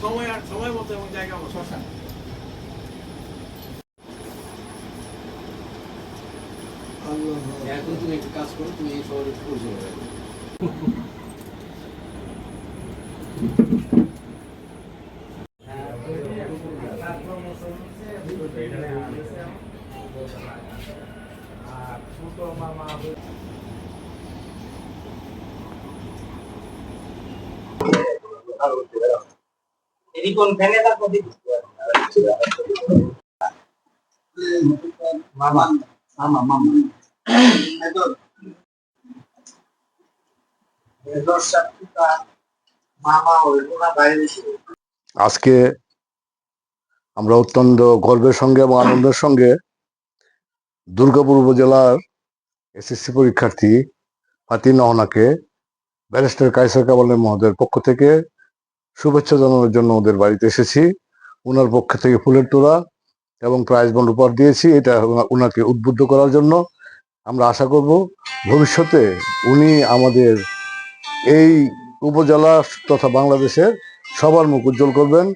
সময় আর সময় মতো এবং জায়গা মতো এখন তুমি একটা কাজ করো তুমি এই শহরে যাবে। এদিকে কোন মামা আজকে আমরা অত্যন্ত গর্বের সঙ্গে এবং আনন্দের সঙ্গে দুর্গাপুর উপজেলার এসএসসি পরীক্ষার্থী ফাতি নহনাকে ব্যারিস্টার কাইসার কাবালের মহোদয়ের পক্ষ থেকে শুভেচ্ছা জানানোর জন্য ওদের বাড়িতে এসেছি। ওনার পক্ষ থেকে ফুলের তোড়া এবং প্রাইজ বন্ড উপহার দিয়েছি। এটা ওনাকে উদ্বুদ্ধ করার জন্য আমরা আশা করব ভবিষ্যতে উনি আমাদের এই উপজেলা তথা বাংলাদেশের সবার মুখ উজ্জ্বল করবেন।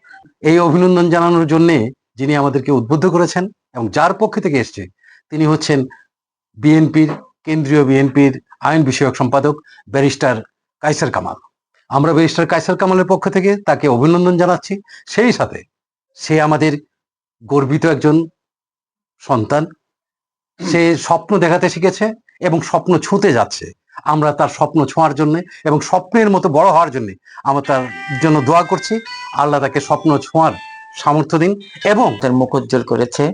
এই অভিনন্দন জানানোর জন্য যিনি আমাদেরকে উদ্বুদ্ধ করেছেন এবং যার পক্ষ থেকে এসছে, তিনি হচ্ছেন বিএনপির কেন্দ্রীয় বিএনপির আইন বিষয়ক সম্পাদক ব্যারিস্টার কাইসার কামাল। আমরা ব্যারিস্টার কাইসার কামালের পক্ষ থেকে তাকে অভিনন্দন জানাচ্ছি। সেই সাথে সে আমাদের গর্বিত একজন সন্তান। সে স্বপ্ন দেখাতে শিখেছে এবং স্বপ্ন ছুঁতে যাচ্ছে। আমরা তার স্বপ্ন ছোঁয়ার জন্য এবং স্বপ্নের মতো বড় হওয়ার জন্য আমরা তার জন্য দোয়া করছি। আল্লাহ তাকে স্বপ্ন ছোঁয়ার সামর্থ্য দিন এবং তার মুখ উজ্জ্বল করেছে।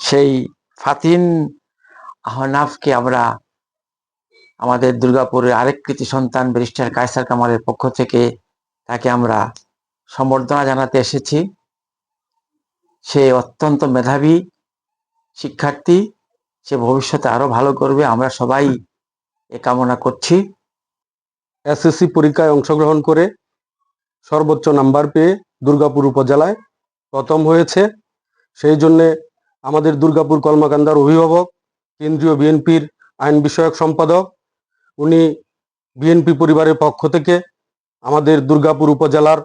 সেই ফাতিন আহনাফকে আমরা আমাদের দুর্গাপুরের আরেক কৃতি সন্তান ব্যারিস্টার কায়সার কামালের পক্ষ থেকে তাকে আমরা সম্বর্ধনা জানাতে এসেছি। সে অত্যন্ত মেধাবী শিক্ষার্থী, সে ভবিষ্যতে আরও ভালো করবে, আমরা সবাই এ কামনা করছি। এসএসসি পরীক্ষায় অংশগ্রহণ করে সর্বোচ্চ নাম্বার পেয়ে দুর্গাপুর উপজেলায় প্রথম হয়েছে। সেই জন্যে আমাদের দুর্গাপুর কলমাকান্দার অভিভাবক, কেন্দ্রীয় বিএনপির আইন বিষয়ক সম্পাদক উনি বিএনপি পরিবারের পক্ষ থেকে আমাদের দুর্গাপুর উপজেলার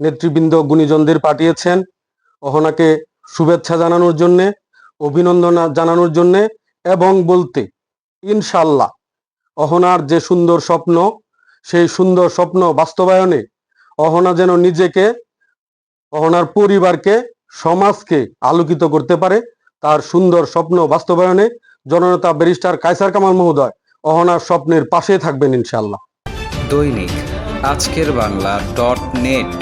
নেতৃবৃন্দ গুণীজনদের পাঠিয়েছেন। অহনাকে শুভেচ্ছা জানানোর জন্যে, অভিনন্দন জানানোর জন্যে এবং বলতে ইনশাল্লাহ অহনার যে সুন্দর স্বপ্ন, সেই সুন্দর স্বপ্ন বাস্তবায়নে অহনা যেন নিজেকে, অহনার পরিবারকে, সমাজকে আলোকিত করতে পারে, তার সুন্দর স্বপ্ন বাস্তবায়নে জননেতা ব্যারিস্টার কায়সার কামাল মহোদয় অহনার স্বপ্নের পাশে থাকবেন ইনশাল্লাহ দৈনিক আজকের বাংলা ডট নেট।